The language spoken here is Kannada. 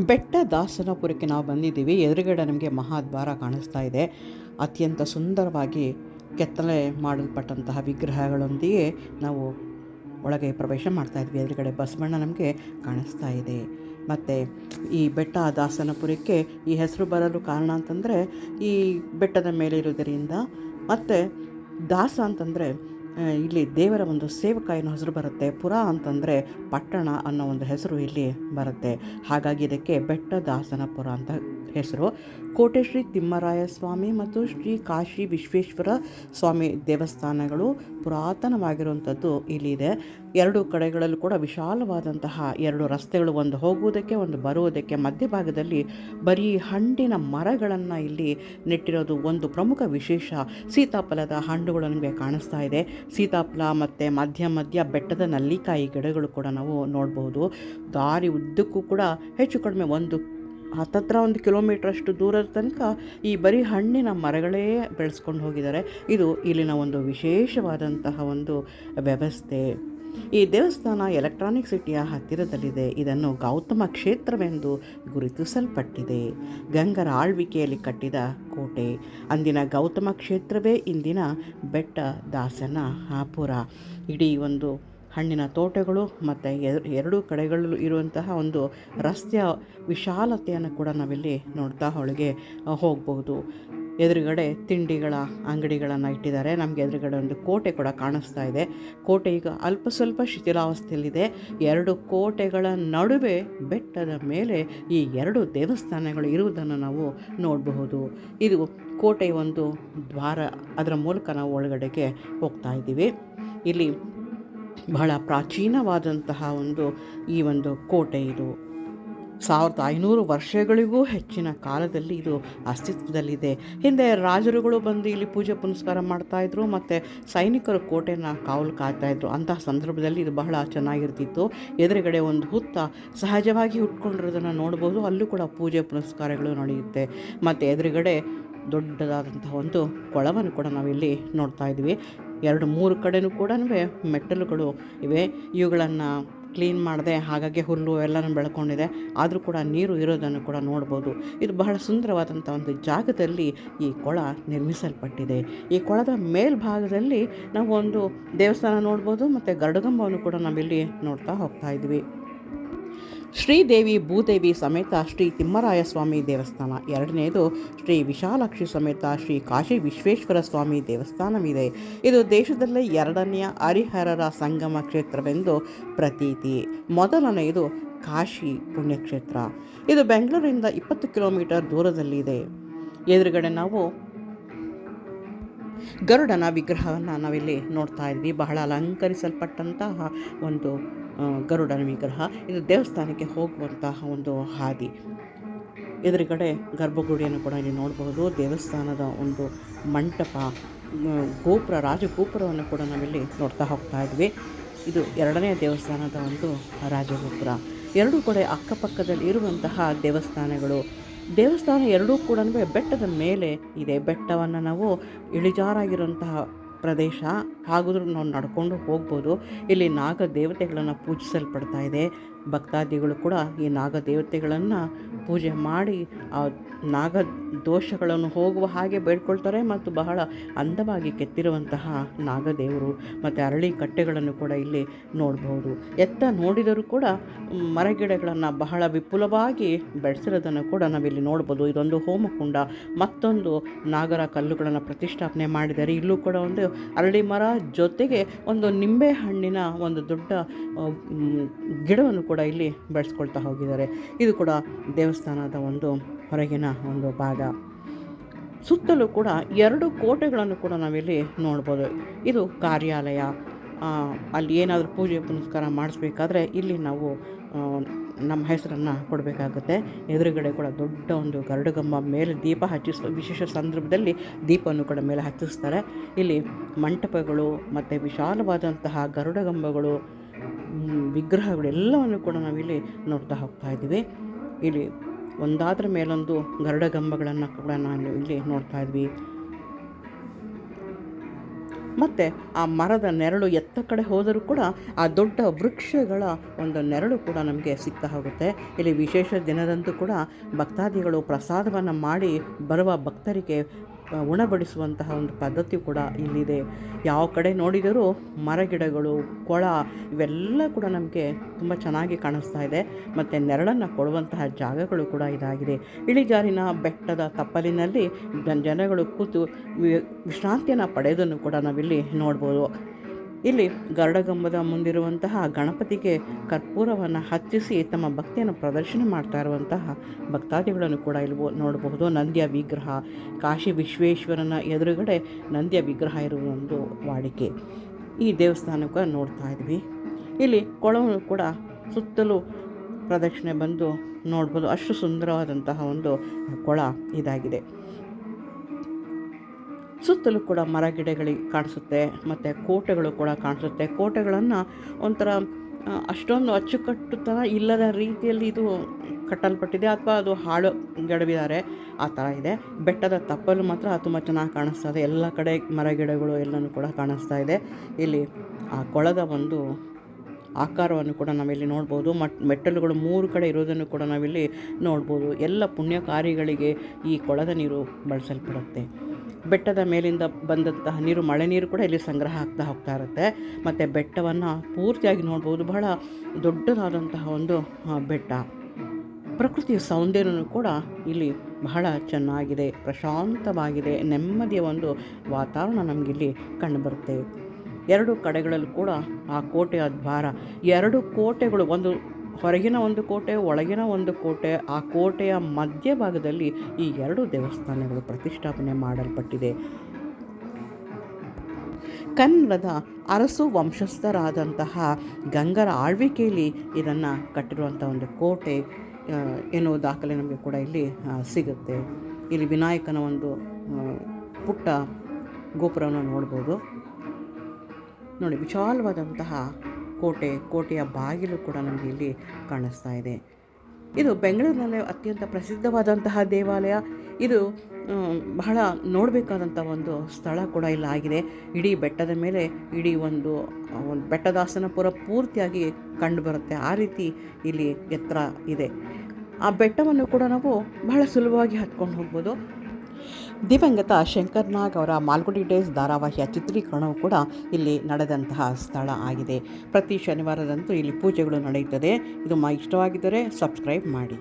ಬೆಟ್ಟ ದಾಸನಪುರಕ್ಕೆ ನಾವು ಬಂದಿದ್ದೀವಿ. ಎದುರುಗಡೆ ನಮಗೆ ಮಹಾದ್ವಾರ ಕಾಣಿಸ್ತಾ ಇದೆ. ಅತ್ಯಂತ ಸುಂದರವಾಗಿ ಕೆತ್ತನೆ ಮಾಡಲ್ಪಟ್ಟಂತಹ ವಿಗ್ರಹಗಳೊಂದಿಗೆ ನಾವು ಒಳಗೆ ಪ್ರವೇಶ ಮಾಡ್ತಾ ಇದ್ವಿ. ಎದುರುಗಡೆ ಬಸವಣ್ಣ ನಮಗೆ ಕಾಣಿಸ್ತಾ ಇದೆ. ಮತ್ತು ಈ ಬೆಟ್ಟ ದಾಸನಪುರಕ್ಕೆ ಈ ಹೆಸರು ಬರಲು ಕಾರಣ ಅಂತಂದರೆ ಈ ಬೆಟ್ಟದ ಮೇಲೆ ಇರೋದರಿಂದ ಮತ್ತು ದಾಸ ಅಂತಂದರೆ ಇಲ್ಲಿ ದೇವರ ಒಂದು ಸೇವಕ ಏನೋ ಹೆಸರು ಬರುತ್ತೆ. ಪುರ ಅಂತಂದರೆ ಪಟ್ಟಣ ಅನ್ನೋ ಒಂದು ಹೆಸರು ಇಲ್ಲಿ ಬರುತ್ತೆ. ಹಾಗಾಗಿ ಇದಕ್ಕೆ ಬೆಟ್ಟ ದಾಸನಪುರ ಅಂತ ಹೆಸರು. ಕೋಟೆ ಶ್ರೀ ತಿಮ್ಮರಾಯ ಸ್ವಾಮಿ ಮತ್ತು ಶ್ರೀ ಕಾಶಿ ವಿಶ್ವೇಶ್ವರ ಸ್ವಾಮಿ ದೇವಸ್ಥಾನಗಳು ಪುರಾತನವಾಗಿರುವಂಥದ್ದು ಇಲ್ಲಿದೆ. ಎರಡು ಕಡೆಗಳಲ್ಲೂ ಕೂಡ ವಿಶಾಲವಾದಂತಹ ಎರಡು ರಸ್ತೆಗಳು, ಒಂದು ಹೋಗುವುದಕ್ಕೆ, ಒಂದು ಬರುವುದಕ್ಕೆ. ಮಧ್ಯಭಾಗದಲ್ಲಿ ಬರೀ ಹಣ್ಣಿನ ಮರಗಳನ್ನು ಇಲ್ಲಿ ನೆಟ್ಟಿರೋದು ಒಂದು ಪ್ರಮುಖ ವಿಶೇಷ. ಸೀತಾಫಲದ ಹಣ್ಣುಗಳು ನಮಗೆ ಕಾಣಿಸ್ತಾ ಇದೆ. ಸೀತಾಫಲ ಮತ್ತು ಮಧ್ಯ ಮಧ್ಯ ಬೆಟ್ಟದ ನಲ್ಲಿಕಾಯಿ ಗಿಡಗಳು ಕೂಡ ನಾವು ನೋಡ್ಬೋದು. ದಾರಿ ಉದ್ದಕ್ಕೂ ಕೂಡ ಹೆಚ್ಚು ಕಡಿಮೆ ಒಂದು ಹತ್ತತ್ರ ಒಂದು ಕಿಲೋಮೀಟ್ರಷ್ಟು ದೂರದ ತನಕ ಈ ಬರೀ ಹಣ್ಣಿನ ಮರಗಳೇ ಬೆಳೆಸ್ಕೊಂಡು ಹೋಗಿದ್ದಾರೆ. ಇದು ಇಲ್ಲಿನ ಒಂದು ವಿಶೇಷವಾದಂತಹ ಒಂದು ವ್ಯವಸ್ಥೆ. ಈ ದೇವಸ್ಥಾನ ಎಲೆಕ್ಟ್ರಾನಿಕ್ ಸಿಟಿಯ ಹತ್ತಿರದಲ್ಲಿದೆ. ಇದನ್ನು ಗೌತಮ ಕ್ಷೇತ್ರವೆಂದು ಗುರುತಿಸಲ್ಪಟ್ಟಿದೆ. ಗಂಗರ ಆಳ್ವಿಕೆಯಲ್ಲಿ ಕಟ್ಟಿದ ಕೋಟೆ. ಅಂದಿನ ಗೌತಮ ಕ್ಷೇತ್ರವೇ ಇಂದಿನ ಬೆಟ್ಟ, ದಾಸನ ಆಪುರ ಇಡೀ ಒಂದು ಹಣ್ಣಿನ ತೋಟಗಳು ಮತ್ತು ಎರಡೂ ಕಡೆಗಳಲ್ಲೂ ಇರುವಂತಹ ಒಂದು ರಸ್ತೆಯ ವಿಶಾಲತೆಯನ್ನು ಕೂಡ ನಾವಿಲ್ಲಿ ನೋಡ್ತಾ ಒಳಗೆ ಹೋಗ್ಬೋದು. ಎದುರುಗಡೆ ತಿಂಡಿಗಳ ಅಂಗಡಿಗಳನ್ನು ಇಟ್ಟಿದ್ದಾರೆ. ನಮಗೆ ಎದುರುಗಡೆ ಒಂದು ಕೋಟೆ ಕೂಡ ಕಾಣಿಸ್ತಾ ಇದೆ. ಕೋಟೆ ಈಗ ಅಲ್ಪ ಸ್ವಲ್ಪ ಶಿಥಿಲಾವಸ್ಥೆಯಲ್ಲಿದೆ. ಎರಡು ಕೋಟೆಗಳ ನಡುವೆ ಬೆಟ್ಟದ ಮೇಲೆ ಈ ಎರಡು ದೇವಸ್ಥಾನಗಳು ಇರುವುದನ್ನು ನಾವು ನೋಡಬಹುದು. ಇದು ಕೋಟೆ ಒಂದು ದ್ವಾರ, ಅದರ ಮೂಲಕ ನಾವು ಒಳಗಡೆಗೆ ಹೋಗ್ತಾ ಇದ್ದೀವಿ. ಇಲ್ಲಿ ಬಹಳ ಪ್ರಾಚೀನವಾದಂತಹ ಒಂದು ಈ ಒಂದು ಕೋಟೆ ಇದು. ಸಾವಿರದ ಐನೂರು ವರ್ಷಗಳಿಗೂ ಹೆಚ್ಚಿನ ಕಾಲದಲ್ಲಿ ಇದು ಅಸ್ತಿತ್ವದಲ್ಲಿದೆ. ಹಿಂದೆ ರಾಜರುಗಳು ಬಂದು ಇಲ್ಲಿ ಪೂಜೆ ಪುನಸ್ಕಾರ ಮಾಡ್ತಾಯಿದ್ರು ಮತ್ತು ಸೈನಿಕರು ಕೋಟೆನ ಕಾವಲು ಕಾಯ್ತಾಯಿದ್ರು ಅಂತಹ ಸಂದರ್ಭದಲ್ಲಿ ಇದು ಬಹಳ ಚೆನ್ನಾಗಿರ್ತಿತ್ತು. ಎದುರುಗಡೆ ಒಂದು ಹುತ್ತ ಸಹಜವಾಗಿ ಉಟ್ಕೊಂಡಿರೋದನ್ನು ನೋಡ್ಬೋದು. ಅಲ್ಲೂ ಕೂಡ ಪೂಜೆ ಪುನಸ್ಕಾರಗಳು ನಡೆಯುತ್ತೆ. ಮತ್ತು ಎದುರುಗಡೆ ದೊಡ್ಡದಾದಂತಹ ಒಂದು ಕೊಳವನ್ನು ಕೂಡ ನಾವಿಲ್ಲಿ ನೋಡ್ತಾ ಇದ್ವಿ. ಎರಡು ಮೂರು ಕಡೆನೂ ಕೂಡ ಮೆಟ್ಟಲುಗಳು ಇವೆ. ಇವುಗಳನ್ನು ಕ್ಲೀನ್ ಮಾಡಿದೆ, ಹಾಗಾಗಿ ಹುಲ್ಲು ಎಲ್ಲನೂ ಬೆಳ್ಕೊಂಡಿದೆ. ಆದರೂ ಕೂಡ ನೀರು ಇರೋದನ್ನು ಕೂಡ ನೋಡ್ಬೋದು. ಇದು ಬಹಳ ಸುಂದರವಾದಂಥ ಒಂದು ಜಾಗದಲ್ಲಿ ಈ ಕೊಳ ನಿರ್ಮಿಸಲ್ಪಟ್ಟಿದೆ. ಈ ಕೊಳದ ಮೇಲ್ಭಾಗದಲ್ಲಿ ನಾವು ಒಂದು ದೇವಸ್ಥಾನ ನೋಡ್ಬೋದು, ಮತ್ತು ಗರುಡಗಂಬವನ್ನು ಕೂಡ ನಾವಿಲ್ಲಿ ನೋಡ್ತಾ ಹೋಗ್ತಾ ಇದ್ವಿ. ಶ್ರೀದೇವಿ ಭೂದೇವಿ ಸಮೇತ ಶ್ರೀ ತಿಮ್ಮರಾಯ ಸ್ವಾಮಿ ದೇವಸ್ಥಾನ. ಎರಡನೆಯದು ಶ್ರೀ ವಿಶಾಲಾಕ್ಷಿ ಸಮೇತ ಶ್ರೀ ಕಾಶಿ ವಿಶ್ವೇಶ್ವರ ಸ್ವಾಮಿ ದೇವಸ್ಥಾನವಿದೆ. ಇದು ದೇಶದಲ್ಲೇ ಎರಡನೆಯ ಹರಿಹರರ ಸಂಗಮ ಕ್ಷೇತ್ರವೆಂದು ಪ್ರತೀತಿ. ಮೊದಲನೆಯದು ಕಾಶಿ ಪುಣ್ಯಕ್ಷೇತ್ರ. ಇದು ಬೆಂಗಳೂರಿಂದ ಇಪ್ಪತ್ತು ಕಿಲೋಮೀಟರ್ ದೂರದಲ್ಲಿದೆ. ಎದುರುಗಡೆ ನಾವು ಗರುಡನ ವಿಗ್ರಹವನ್ನು ನಾವಿಲ್ಲಿ ನೋಡ್ತಾ ಇದ್ವಿ. ಬಹಳ ಅಲಂಕರಿಸಲ್ಪಟ್ಟಂತಹ ಒಂದು ಗರುಡನ ವಿಗ್ರಹ, ಇದು ದೇವಸ್ಥಾನಕ್ಕೆ ಹೋಗುವಂತಹ ಒಂದು ಹಾದಿ. ಎದುರುಗಡೆ ಗರ್ಭಗುಡಿಯನ್ನು ಕೂಡ ಇಲ್ಲಿ ನೋಡಬಹುದು. ದೇವಸ್ಥಾನದ ಒಂದು ಮಂಟಪ ಗೋಪುರ, ರಾಜಗೋಪುರವನ್ನು ಕೂಡ ನಾವಿಲ್ಲಿ ನೋಡ್ತಾ ಹೋಗ್ತಾ ಇದ್ವಿ. ಇದು ಎರಡನೇ ದೇವಸ್ಥಾನದ ಒಂದು ರಾಜಗೋಪುರ. ಎರಡೂ ಕಡೆ ಅಕ್ಕಪಕ್ಕದಲ್ಲಿ ಇರುವಂತಹ ದೇವಸ್ಥಾನಗಳು. ದೇವಸ್ಥಾನ ಎರಡೂ ಕೂಡ ಬೆಟ್ಟದ ಮೇಲೆ ಇದೆ. ಬೆಟ್ಟವನ್ನು ನಾವು ಇಳಿಜಾರಾಗಿರುವಂತಹ ಪ್ರದೇಶ ಹಾಗಾದ್ರೂ ನಾವು ನಡ್ಕೊಂಡು ಹೋಗ್ಬೋದು. ಇಲ್ಲಿ ನಾಗ ದೇವತೆಗಳನ್ನು ಪೂಜಿಸಲ್ಪಡ್ತಾ ಇದೆ. ಭಕ್ತಾದಿಗಳು ಕೂಡ ಈ ನಾಗ ದೇವತೆಗಳನ್ನು ಪೂಜೆ ಮಾಡಿ, ಆ ನಾಗ ದೋಷಗಳನ್ನು ಹೋಗುವ ಹಾಗೆ ಬೇಡ್ಕೊಳ್ತಾರೆ ಮತ್ತು ಬಹಳ ಅಂದವಾಗಿ ಕೆತ್ತಿರುವಂತಹ ನಾಗದೇವರು ಮತ್ತು ಅರಳಿ ಕಟ್ಟೆಗಳನ್ನು ಕೂಡ ಇಲ್ಲಿ ನೋಡ್ಬೋದು. ಎತ್ತ ನೋಡಿದರೂ ಕೂಡ ಮರಗಿಡಗಳನ್ನು ಬಹಳ ವಿಪುಲವಾಗಿ ಬೆಳೆಸಿರೋದನ್ನು ಕೂಡ ನಾವಿಲ್ಲಿ ನೋಡ್ಬೋದು. ಇದೊಂದು ಹೋಮಕುಂಡ, ಮತ್ತೊಂದು ನಾಗರ ಕಲ್ಲುಗಳನ್ನು ಪ್ರತಿಷ್ಠಾಪನೆ ಮಾಡಿದ್ದಾರೆ. ಇಲ್ಲೂ ಕೂಡ ಒಂದು ಅರಳಿ ಮರ ಜೊತೆಗೆ ಒಂದು ನಿಂಬೆ ಹಣ್ಣಿನ ಒಂದು ದೊಡ್ಡ ಗಿಡವನ್ನು ಕೂಡ ಇಲ್ಲಿ ಬೆಳೆಸ್ಕೊಳ್ತಾ ಹೋಗಿದ್ದಾರೆ. ಇದು ಕೂಡ ದೇವಸ್ಥಾನದ ಒಂದು ಹೊರಗಿನ ಒಂದು ಭಾಗ. ಸುತ್ತಲೂ ಕೂಡ ಎರಡು ಕೋಟೆಗಳನ್ನು ಕೂಡ ನಾವಿಲ್ಲಿ ನೋಡ್ಬೋದು. ಇದು ಕಾರ್ಯಾಲಯ. ಅಲ್ಲಿ ಏನಾದರೂ ಪೂಜೆ ಪುನಸ್ಕಾರ ಮಾಡಿಸ್ಬೇಕಾದ್ರೆ ಇಲ್ಲಿ ನಾವು ನಮ್ಮ ಹೆಸರನ್ನು ಕೊಡಬೇಕಾಗುತ್ತೆ. ಎದುರುಗಡೆ ಕೂಡ ದೊಡ್ಡ ಒಂದು ಗರುಡಗಂಬ ಮೇಲೆ ದೀಪ ಹಚ್ಚಿಸುವ ವಿಶೇಷ ಸಂದರ್ಭದಲ್ಲಿ ದೀಪವನ್ನು ಕೂಡ ಮೇಲೆ ಹಚ್ಚಿಸ್ತಾರೆ. ಇಲ್ಲಿ ಮಂಟಪಗಳು ಮತ್ತು ವಿಶಾಲವಾದಂತಹ ಗರುಡಗಂಬಗಳು ವಿಗ್ರಹಗಳು ಎಲ್ಲವನ್ನು ಕೂಡ ನಾವಿಲ್ಲಿ ನೋಡ್ತಾ ಹೋಗ್ತಾ ಇದ್ದೀವಿ. ಇಲ್ಲಿ ಒಂದಾದ್ರ ಮೇಲೊಂದು ಗರುಡಗಂಬಗಳನ್ನು ಕೂಡ ನಾನು ಇಲ್ಲಿ ನೋಡ್ತಾ ಇದ್ವಿ. ಮತ್ತು ಆ ಮರದ ನೆರಳು ಎತ್ತ ಕಡೆ ಹೋದರೂ ಕೂಡ ಆ ದೊಡ್ಡ ವೃಕ್ಷಗಳ ಒಂದು ನೆರಳು ಕೂಡ ನಮಗೆ ಸಿಗ್ತಾ ಹೋಗುತ್ತೆ. ಇಲ್ಲಿ ವಿಶೇಷ ದಿನದಂತೂ ಕೂಡ ಭಕ್ತಾದಿಗಳು ಪ್ರಸಾದವನ್ನು ಮಾಡಿ ಬರುವ ಭಕ್ತರಿಗೆ ಉಣಬಡಿಸುವಂತಹ ಒಂದು ಪದ್ಧತಿ ಕೂಡ ಇಲ್ಲಿದೆ. ಯಾವ ಕಡೆ ನೋಡಿದರೂ ಮರಗಿಡಗಳು, ಕೊಳ ಇವೆಲ್ಲ ಕೂಡ ನಮಗೆ ತುಂಬ ಚೆನ್ನಾಗಿ ಕಾಣಿಸ್ತಾ ಇದೆ. ಮತ್ತು ನೆರಳನ್ನು ಕೊಡುವಂತಹ ಜಾಗಗಳು ಕೂಡ ಇದಾಗಿದೆ. ಇಳಿಜಾರಿನ ಬೆಟ್ಟದ ತಪ್ಪಲಿನಲ್ಲಿ ಜನ- ಜನಗಳು ಕೂತು ವಿಶ್ರಾಂತಿಯನ್ನು ಪಡೆಯೋದನ್ನು ಕೂಡ ನಾವಿಲ್ಲಿ ನೋಡ್ಬೋದು. ಇಲ್ಲಿ ಗರುಡಗಂಬದ ಮುಂದಿರುವಂತಹ ಗಣಪತಿಗೆ ಕರ್ಪೂರವನ್ನು ಹಚ್ಚಿಸಿ ತಮ್ಮ ಭಕ್ತಿಯನ್ನು ಪ್ರದರ್ಶನ ಮಾಡ್ತಾ ಇರುವಂತಹ ಭಕ್ತಾದಿಗಳನ್ನು ಕೂಡ ಇಲ್ಲಿ ನೋಡಬಹುದು. ನಂದಿಯ ವಿಗ್ರಹ, ಕಾಶಿ ವಿಶ್ವೇಶ್ವರನ ಎದುರುಗಡೆ ನಂದಿಯ ವಿಗ್ರಹ ಇರುವ ಒಂದು ವಾಡಿಕೆ. ಈ ದೇವಸ್ಥಾನ ಕೂಡ ನೋಡ್ತಾ ಇದ್ವಿ. ಇಲ್ಲಿ ಕೊಳವನ್ನು ಕೂಡ ಸುತ್ತಲೂ ಪ್ರದಕ್ಷಿಣೆ ಬಂದು ನೋಡ್ಬೋದು. ಅಷ್ಟು ಸುಂದರವಾದಂತಹ ಒಂದು ಕೊಳ ಇದಾಗಿದೆ. ಸುತ್ತಲೂ ಕೂಡ ಮರ ಗಿಡಗಳಿಗೆ ಕಾಣಿಸುತ್ತೆ, ಮತ್ತು ಕೋಟೆಗಳು ಕೂಡ ಕಾಣಿಸುತ್ತೆ. ಕೋಟೆಗಳನ್ನು ಒಂಥರ ಅಷ್ಟೊಂದು ಅಷ್ಟೊಂದು ಥರ ಇಲ್ಲದ ರೀತಿಯಲ್ಲಿ ಇದು ಕಟ್ಟಲ್ಪಟ್ಟಿದೆ, ಅಥವಾ ಅದು ಹಾಳು ಗಡವಿದ್ದಾರೆ, ಆ ಥರ ಇದೆ. ಬೆಟ್ಟದ ತಪ್ಪಲು ಮಾತ್ರ ತುಂಬ ಚೆನ್ನಾಗಿ ಕಾಣಿಸ್ತಾ ಇದೆ. ಎಲ್ಲ ಕಡೆ ಮರ ಗಿಡಗಳು ಎಲ್ಲನೂ ಕೂಡ ಕಾಣಿಸ್ತಾ ಇದೆ. ಇಲ್ಲಿ, ಆ ಕೊಳದ ಒಂದು ಆಕಾರವನ್ನು ಕೂಡ ನಾವಿಲ್ಲಿ ನೋಡ್ಬೋದು. ಮಟ್, ಮೆಟ್ಟಲುಗಳು ಮೂರು ಕಡೆ ಇರೋದನ್ನು ಕೂಡ ನಾವಿಲ್ಲಿ ನೋಡ್ಬೋದು. ಎಲ್ಲ ಪುಣ್ಯ ಕಾರ್ಯಗಳಿಗೆ ಈ ಕೊಳದ ನೀರು ಬಳಸಲ್ಪಡುತ್ತೆ. ಬೆಟ್ಟದ ಮೇಲಿಂದ ಬಂದಂತಹ ನೀರು, ಮಳೆ ನೀರು ಕೂಡ ಇಲ್ಲಿ ಸಂಗ್ರಹ ಆಗ್ತಾ ಹೋಗ್ತಾ ಇರುತ್ತೆ. ಮತ್ತು ಬೆಟ್ಟವನ್ನು ಪೂರ್ತಿಯಾಗಿ ನೋಡ್ಬೋದು. ಬಹಳ ದೊಡ್ಡದಾದಂತಹ ಒಂದು ಬೆಟ್ಟ. ಪ್ರಕೃತಿಯ ಸೌಂದರ್ಯನೂ ಕೂಡ ಇಲ್ಲಿ ಬಹಳ ಚೆನ್ನಾಗಿದೆ, ಪ್ರಶಾಂತವಾಗಿದೆ, ನೆಮ್ಮದಿಯ ಒಂದು ವಾತಾವರಣ ನಮಗಿಲ್ಲಿ ಕಂಡುಬರುತ್ತೆ ಎರಡು ಕಡೆಗಳಲ್ಲೂ ಕೂಡ ಆ ಕೋಟೆಯ ದ್ವಾರ, ಎರಡು ಕೋಟೆಗಳು, ಒಂದು ಹೊರಗಿನ ಒಂದು ಕೋಟೆ, ಒಳಗಿನ ಒಂದು ಕೋಟೆ, ಆ ಕೋಟೆಯ ಮಧ್ಯಭಾಗದಲ್ಲಿ ಈ ಎರಡು ದೇವಸ್ಥಾನಗಳು ಪ್ರತಿಷ್ಠಾಪನೆ ಮಾಡಲ್ಪಟ್ಟಿದೆ. ಕನ್ನಡದ ಅರಸು ವಂಶಸ್ಥರಾದಂತಹ ಗಂಗರ ಆಳ್ವಿಕೆಯಲ್ಲಿ ಇದನ್ನು ಕಟ್ಟಿರುವಂಥ ಒಂದು ಕೋಟೆ ಎನ್ನುವ ದಾಖಲೆ ನಮಗೆ ಕೂಡ ಇಲ್ಲಿ ಸಿಗುತ್ತೆ. ಇಲ್ಲಿ ವಿನಾಯಕನ ಒಂದು ಪುಟ್ಟ ಗೋಪುರವನ್ನು ನೋಡ್ಬೋದು. ನೋಡಿ ವಿಶಾಲವಾದಂತಹ ಕೋಟೆ, ಕೋಟೆಯ ಬಾಗಿಲು ಕೂಡ ನಮಗೆ ಇಲ್ಲಿ ಕಾಣಿಸ್ತಾ ಇದೆ. ಇದು ಬೆಂಗಳೂರಿನಲ್ಲಿ ಅತ್ಯಂತ ಪ್ರಸಿದ್ಧವಾದಂತಹ ದೇವಾಲಯ. ಇದು ಬಹಳ ನೋಡಬೇಕಾದಂಥ ಒಂದು ಸ್ಥಳ ಕೂಡ ಇಲ್ಲ ಆಗಿದೆ. ಇಡೀ ಬೆಟ್ಟದ ಮೇಲೆ ಇಡೀ ಒಂದು ಒಂದು ಬೆಟ್ಟದಾಸನಪುರ ಪೂರ್ತಿಯಾಗಿ ಕಂಡುಬರುತ್ತೆ. ಆ ರೀತಿ ಇಲ್ಲಿ ಎತ್ತರ ಇದೆ. ಆ ಬೆಟ್ಟವನ್ನು ಕೂಡ ನಾವು ಬಹಳ ಸುಲಭವಾಗಿ ಹತ್ಕೊಂಡು ಹೋಗ್ಬೋದು. ದಿವಂಗತ ಶಂಕರ್ ನಾಗ್ ಅವರ ಮಾಲ್ಗುಡಿ ಡೇಸ್ ಧಾರಾವಾಹಿಯ ಚಿತ್ರೀಕರಣವು ಕೂಡ ಇಲ್ಲಿ ನಡೆದಂತಹ ಸ್ಥಳ ಆಗಿದೆ. ಪ್ರತಿ ಶನಿವಾರದಂತೂ ಇಲ್ಲಿ ಪೂಜೆಗಳು ನಡೆಯುತ್ತದೆ. ಇದು ಮ ಇಷ್ಟವಾಗಿದ್ದರೆ ಸಬ್ಸ್ಕ್ರೈಬ್ ಮಾಡಿ.